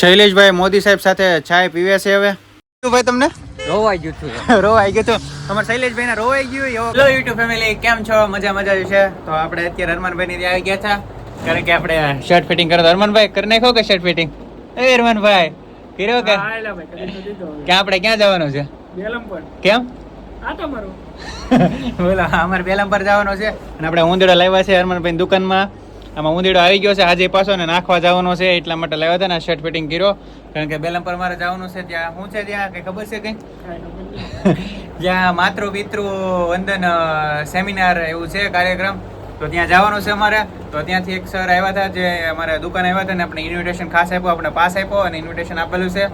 શૈલેષભાઈ મોદી સાહેબ સાથે ચાય પીવે છે હવે. શું ભાઈ તમને? રોવાઈ ગયું હતું રોવાઈ ગયું તો તમારે શૈલેષભાઈ ને રોવાઈ ગયું એવો હેલો યુટ્યુબ ફેમિલી કેમ છો? મજા મજા છે? તો આપણે અત્યારે હરમનભાઈ ની ત્યાં આવી ગયા હતા. કારણ કે આપણે શર્ટ ફિટિંગ કરતા હરમાનભાઈ કરી નાખો કે શર્ટ ફિટિંગ એ હરમનભાઈ કર્યો કે? કે આપણે ક્યાં જવાનું છે? કેમ? બોલો અમારે બેલમ પર જવાનું છે. અને આપણે ઊંધડા લાવ્યા છે હરમનભાઈ દુકાનમાં. આમાં ઉંદીડો આવી ગયો છે. આજે પાછો ને નાખવા જવાનો છે એટલા માટે લાવ્યા હતા ને શર્ટ ફિટિંગ કર્યો. કારણ કે બેલમ પર મારે જવાનું છે ત્યાં શું છે ત્યાં? કઈ ખબર છે કઈ? જ્યાં માતૃ પિતૃ વંદન સેમિનાર એવું છે કાર્યક્રમ. તો ત્યાં જવાનું છે અમારે. તો ત્યાંથી એક સર આવ્યા હતા જે અમારે દુકાન આવ્યા હતા ને આપણે ઇન્વિટેશન ખાસ આપ્યો આપણે પાસ આપ્યો અને ઇન્વિટેશન આપેલું છે.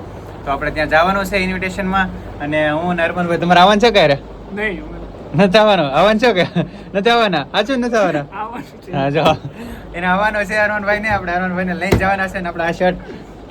તો આપણે ત્યાં જવાનું છે ઇન્વિટેશનમાં અને હું નર્મનભાઈ તમારે આવવાનું છે ક્યારે? નથી આવવાનું. આવવાનું છે કે? નથી આવવાના? સાચું નથી આવવાના? હા જો. એને આવવાનો છે અરવણભાઈ ને આપણે અરવણભાઈ ને લઈને જવાના છે ને આપણે આ શર્ટ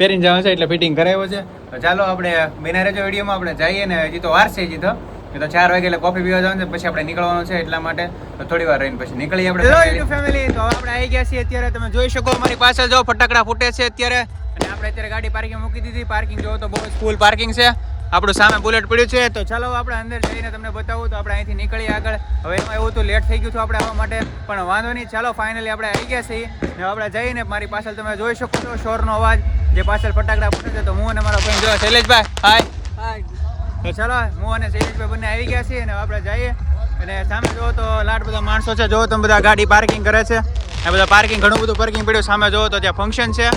પહેરીને જવાનું છે એટલે ફિટિંગ કરાવ્યો છે. તો ચાલો આપણે બિના રહેજો વિડીયોમાં આપણે જઈએ ને હજી તો વાર છે હજી તો. એ તો ચાર વાગે એટલે કોફી પીવા જવાનું છે પછી આપણે નીકળવાનું છે એટલા માટે. તો થોડી વાર રહીને પછી નીકળીએ આપણે હેલો યુટ્યુબ ફેમિલી તો આપણે આવી ગયા છીએ અત્યારે. તમે જોઈ શકો મારી પાછળ જો ફટાકડા ફૂટે છે અત્યારે. અને આપણે અત્યારે ગાડી પાર્કિંગ મૂકી દીધી. પાર્કિંગ જોવો તો બહુ જ ફૂલ પાર્કિંગ છે. આપણું સામે બુલેટ પડ્યું છે તો ચાલો આપણે અંદર જઈને તમને બતાવું તો આપણે અહીંથી નીકળીએ આગળ. હવે એમાં એવું તો લેટ થઈ ગયું હતું આપણે આવવા માટે પણ વાંધો નહીં ચાલો ફાઇનલી આપણે આવી ગયા છીએ. ને આપણે જઈને મારી પાછળ તમે જોઈ શકો છો શોરનો અવાજ જે પાછળ ફટાકડા ફૂટે છે તો હું અને મારો ફ્રેન્ડ જો શૈલેષભાઈ હાય. તો ચાલો હું અને શૈલેષભાઈ બંને આવી ગયા છીએ અને આપણે જઈએ. અને સામે જુઓ તો લાટ બધા માણસો છે જો તમે બધા ગાડી પાર્કિંગ કરે છે. આ બધા પાર્કિંગ ઘણું બધું પાર્કિંગ પડ્યું સામે જુઓ તો ત્યાં ફંક્શન છે.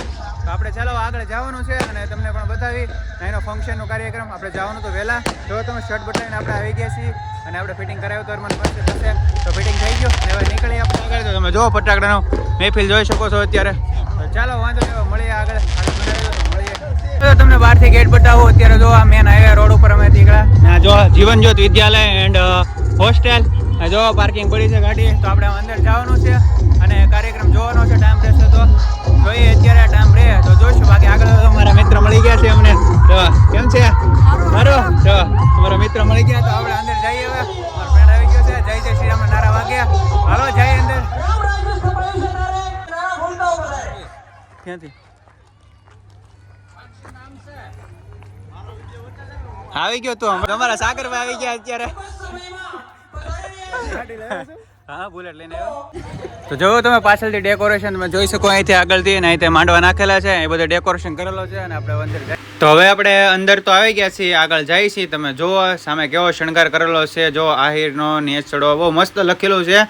તો આપણે ચાલો આગળ જવાનું છે અને તમને પણ બતાવી. એનો ફંક્શનનો કાર્યક્રમ. આપણે જવાનું તો વહેલા. જો તમે શર્ટ બદલાવીને આપણે આવી ગયા છીએ અને આપણે ફિટિંગ કરાવ્યું તો મને પાસે થશે. તો ફિટિંગ થઈ ગયું. હવે નીકળી આપણે. આગળ તો તમે જો ફટાકડાનો મહેફિલ જોઈ શકો છો અત્યારે. ચાલો વાંધો નહીં મળીએ આગળ. મળીએ. તમને બહારથી ગેટ બતાવો. અત્યારે જો આ મેન હાઈવે રોડ ઉપર અમે નીકળ્યા જો જીવન જ્યોત વિદ્યાલય એન્ડ હોસ્ટેલ જો પાર્કિંગ પડી છે ગાડી. તો આપણે અંદર જવાનું છે અને કાર્યક્રમ જોવાનો છે. ટાઈમ રહેશે તો. જોઈએ અત્યારે ટાઈમ રહે. તો જોઈશું બાકી આગળ અમારા મિત્ર મળી ગયા છે અમને. તો કેમ છે? મારો તો અમારા મિત્ર મળી ગયા તો આપણે અંદર જઈએ હવે. મારો ફ્રેન્ડ આવી ગયો છે. જય જય શ્રી રામ નારા વાગ્યા હાલો જય અંદર. ક્યાંથી? આવી ગયો તો તમારા સાગરભાઈ આવી ગયા અત્યારે. હા બુલેટ લઈને આવ્યો. તો જો તમે પાછળથી ડેકોરેશન તમે જોઈ શકો, અહીંથી આગળથી અને અહીંથી માંડવા નાખેલા છે. એ બધું ડેકોરેશન કરેલો છે અને આપણે અંદર તો હવે આપણે અંદર તો આવી ગયા છીએ, આગળ જાય છીએ. તમે જુઓ, સામે કેવો શણગાર કરેલો છે. જો આહિરનો નેચડો બહુ મસ્ત લખેલું છે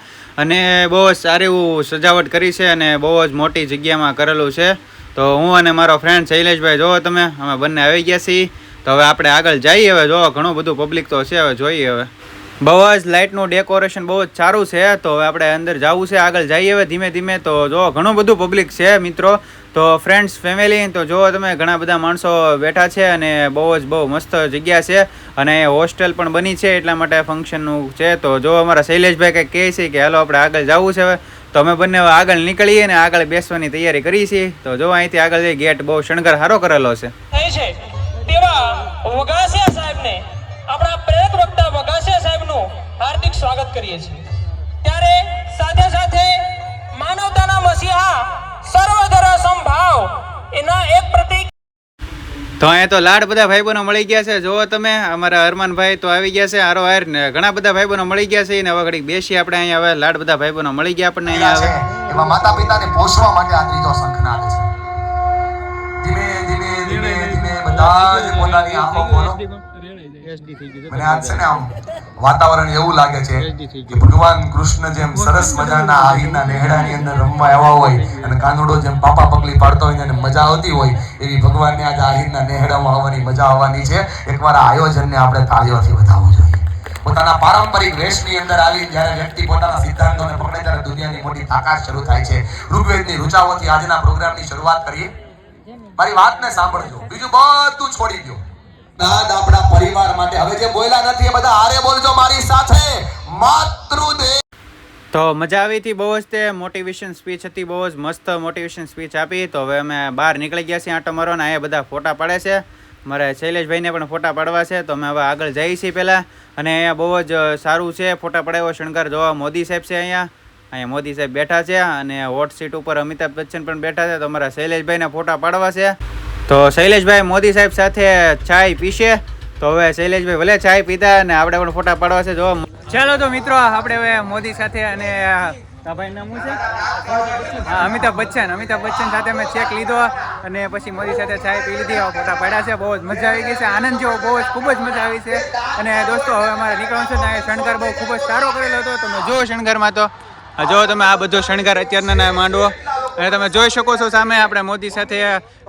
અને બહુ જ સારી એવું સજાવટ કરી છે અને બહુ જ મોટી જગ્યામાં કરેલું છે. તો હું અને મારો ફ્રેન્ડ શૈલેષભાઈ, જુઓ તમે, અમે બંને આવી ગયા છીએ. તો હવે આપણે આગળ જઈએ. હવે જો ઘણું બધું પબ્લિક તો છે. હવે જોઈએ હવે. બહુ જ લાઇટનું ડેકોરેશન બહુ જ સારું છે. તો હવે આપણે અંદર જવું છે. આગળ જઈએ હવે ધીમે ધીમે. તો જો, ઘણું બધું પબ્લિક છે, મિત્રો. તો ફ્રેન્ડ્સ ફેમિલી તો જો તમે ઘણા બધા માણસો બેઠા છે અને બહુ જ બહુ મસ્ત જગ્યા છે. અને હોસ્ટેલ પણ બની છે એટલા માટે ફંક્શનનું છે. તો જો અમારા શૈલેષભાઈ કંઈક કહે છે કે, હાલો, આપણે આગળ જવું છે હવે. તો અમે બંને આગળ નીકળીએ ને આગળ બેસવાની તૈયારી કરીએ છીએ. તો જો અહીંથી આગળ જઈએ, ગેટ બહુ શણગાર સારો કરેલો છે. હાર્દિક સ્વાગત કરીએ છીએ. ત્યારે સાથે સાથે માનવતાના મસીહા સર્વધર સંભાવ એના એક પ્રતિક તો અહીંયા તો લાડ બધા ભાઈબંધો મળી ગયા છે. જોવો તમે અમારા હરમાનભાઈ તો આવી ગયા છે. આરો આર ને ઘણા બધા ભાઈબંધો મળી ગયા છે. ને હવે ઘડીક બેસી આપણે અહીંયા. હવે લાડ બધા ભાઈબંધો મળી ગયા આપણને અહીંયા આવે એમાં માતા પિતાને પોષવા માટે આ ત્રીજો શંખનાદ છે. ધીમે ધીમે ધીમે ધીમે બધા જ પોતાની આંખો ખોલો. મને આજ છે ને આમ વાતાવરણ એવું લાગે છે કે ભગવાન કૃષ્ણ જેમ સરસ મજાના આહીના નેહડાની અંદર રમવા આવ્યા હોય અને કાનુડો જેમ પાપા પગલી પાડતો હોય અને મજા આવતી હોય એવી ભગવાનને આજે આહીરના નેહડામાં આવવાની મજા આવવાની છે. એકવાર આ આયોજનને આપણે તાળીઓથી વધાવવું જોઈએ. પોતાના પારંપરિક વેશની અંદર આવી જ્યારે વ્યક્તિ પોતાના સિદ્ધાંતોને પકડે ત્યારે દુનિયાની મોટી તાકાત શરૂ થાય છે. ઋગ્વેદની ઋચાઓથી આજના પ્રોગ્રામની શરૂઆત કરીએ. મારી વાતને સાંભળજો. બીજું બધું છોડી દો દાદ આપણા પરિવાર માટે. હવે જે બોલ્યા નથી એ બધા હારે બોલજો મારી સાથે. માતૃદેવ. તો મજા આવી હતી બહુ જ તે. મોટિવેશન સ્પીચ હતી, બહુ જ મસ્ત મોટિવેશન સ્પીચ આપી. તો હવે અમે બહાર નીકળી ગયા છીએ આટો મારવાના એ બધા ફોટા પાડે છે. મારે શૈલેષભાઈને પણ ફોટા પાડવા છે. તો અમે હવે આગળ જઈએ છીએ પહેલાં. અને અહીંયા બહુ જ સારું છે. ફોટા પડાવ્યો શણગાર જોવા મોદી સાહેબ છે અહીંયા. અહીંયા મોદી સાહેબ બેઠા છે. અને હોટ સીટ ઉપર અમિતાભ બચ્ચન પણ બેઠા છે. તો અમારા શૈલેષભાઈના ફોટા પાડવા છે. તો શૈલેષભાઈ મોદી સાહેબ સાથે ચાય પીશે. તો હવે શૈલેષભાઈ ભલે ચાય પીતા અને આપણે પણ ફોટા પાડવા છે. જો, ચાલો તો મિત્રો, આપણે હવે મોદી સાથે અને ભાઈ છે? અમિતાભ બચ્ચન અમિતાભ બચ્ચન સાથે મેં ચેક લીધો અને પછી મોદી સાથે ચાય પી લીધી ફોટા પાડ્યા છે. બહુ જ મજા આવી ગઈ છે. આનંદ જેવો બહુ જ, ખૂબ જ મજા આવી છે. અને દોસ્તો, હવે અમારે નીકળવાનું છે ત્યાં શણગાર બહુ ખૂબ જ સારો કરેલો હતો. તમે જો શણગારમાં તો. જો તમે આ બધો શણગાર અત્યારના ના માંડવો. અને તમે જોઈ શકો છો સામે આપણે મોદી સાથે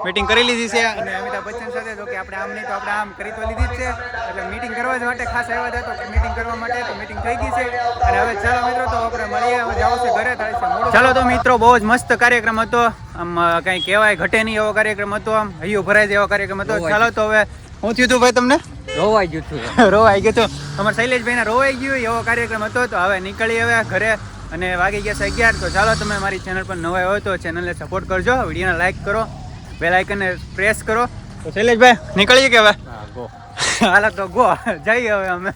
મીટિંગ કરી લીધી છે અને અમિતાભ બચ્ચન સાથે જો કે આપણે આમ નહીં તો આપણે આમ કરી તો લીધી જ છે. એટલે મીટિંગ કરવા જ માટે ખાસ આવ્યા હતા તો મીટિંગ કરવા માટે તો મીટિંગ થઈ ગઈ છે. અને હવે ચાલો મિત્રો તો આપણે મળીએ. હવે જાવ છે ઘરે થાય છે ચાલો તો મિત્રો બહુ જ મસ્ત કાર્યક્રમ હતો. આમ કઈ કહેવાય ઘટે નહીં એવો કાર્યક્રમ હતો આમ. હૈયું ભરાય જેવો કાર્યક્રમ હતો. ચાલો તો હવે હું થયું હતું ભાઈ તમને? રોવાઈ ગયું હતું રોવાઈ ગયું હતું અમારા શૈલેષભાઈને રોવાઈ ગયું એવો કાર્યક્રમ હતો. તો હવે નીકળી હવે ઘરે. અને વાગી ગયા છે અગિયાર તો ચાલો તમે મારી ચેનલ પર નવા હોય તો ચેનલને સપોર્ટ કરજો. વિડીયોને લાઈક કરો બેલ આઇકનને પ્રેસ કરો. તો શૈલેષભાઈ નીકળીએ કે હવે? હાલો તો ગો જઈએ હવે અમે.